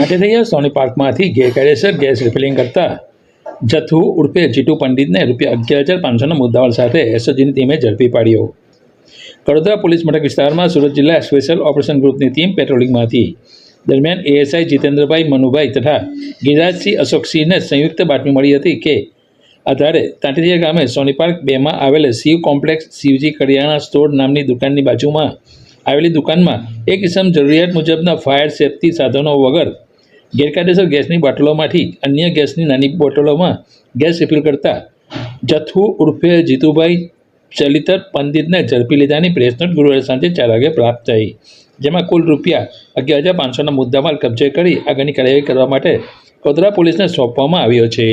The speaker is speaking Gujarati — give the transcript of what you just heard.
તાટેતૈયા સોની પાર્કમાંથી ગેરકાયદેસર ગેસ રિફિલિંગ કરતા જથ્થુ ઉર્ફે જીટુ પંડિતને રૂપિયા અગિયાર હજાર પાંચસોના મુદ્દાઓ સાથે એસઓજીની ટીમે ઝડપી પાડ્યો. કડોદરા પોલીસ મથક વિસ્તારમાં સુરત જિલ્લા સ્પેશિયલ ઓપરેશન ગ્રુપની ટીમ પેટ્રોલિંગમાં હતી દરમિયાન એએસઆઈ જીતેન્દ્રભાઈ મનુભાઈ તથા ગિરિરાજસિંહ અશોકસિંહને સંયુક્ત બાતમી મળી હતી કે, આધારે તાંટીયા ગામે સોની પાર્ક બેમાં આવેલ શિવ કોમ્પ્લેક્સ શિવજી કરિયાણા સ્ટોર નામની દુકાનની બાજુમાં આવેલી દુકાનમાં એક ઇસમ જરૂરિયાત મુજબના ફાયર સેફ્ટી સાધનો વગર ગેરકાયદેસર ગેસની બોટલોમાંથી અન્ય ગેસની નાની બોટલોમાં ગેસ રિફિલ કરતા જથ્થુ ઉર્ફે જીતુભાઈ ચલિતર પંડિતને ઝડપી લીધાની પ્રેસ નોટ ગુરુવારે સાંજે ચાર વાગે પ્રાપ્ત થઈ. જેમાં કુલ રૂપિયા અગિયાર હજાર પાંચસોના મુદ્દામાલ કબજે કરી આગળની કાર્યવાહી કરવા માટે કોદરા પોલીસને સોંપવામાં આવ્યો છે.